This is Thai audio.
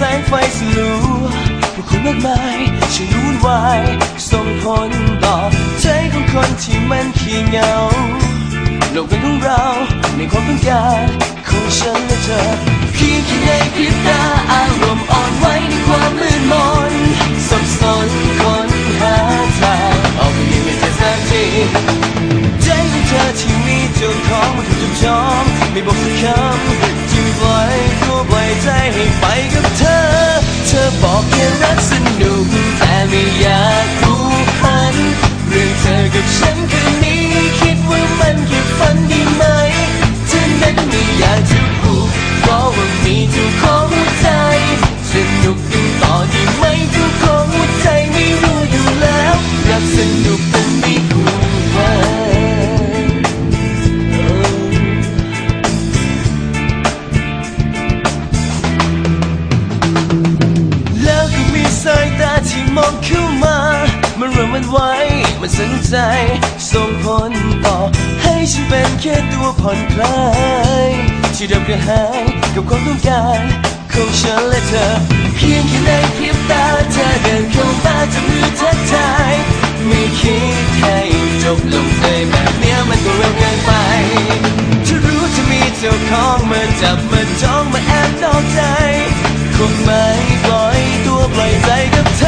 แสงไฟสลัวผู้คนมากมายช่วยวุ่นวายส่งผลต่อใจของคนที่มันขี้เหงาโลกเป็นของเราในความต้องการของฉันและเธอเพียงแค่ในพริบตาอารมณ์อ่อนไหวในความมืดมนสับสนคนหาทางออกไปยังใม่เจอสักทีใจของเธอที่มีเจ้าของมันถูกจองไม่บอกสักคำ บอกแค่รักสนุกแต่ไม่อยากรู้พัน เรื่องเธอกับฉันคืนนี้คิดว่ามันแค่ฝันดีไหมฉันนั้นไม่อยากจะพูดเพราะว่ามีเจ้าของหัวใจสนุกกันต่อดีไหมเจ้าของหัวใจไม่รู้อยู่แล้วรักสนุก มองเข้ามา มันริ่มมันไหวมันสนใจ ส่งผลต่อ ให้ฉันเป็นแค่ตัวผ่อนคลายที่เดิมกระหายกับความต้องการของฉันและเธอ เพียงแค่ในพริบตาเธอเดินเข้ามาจะมือทักทายไม่คิดให้จบลงเลยแบบเนี้ยมันก็เร็วเกินไปถ้ารู้จะมีเจ้าของมาจับมาจ้องมาแอบนอกใจคงไม่ปล่อยตัวปล่อยใจกับเธอ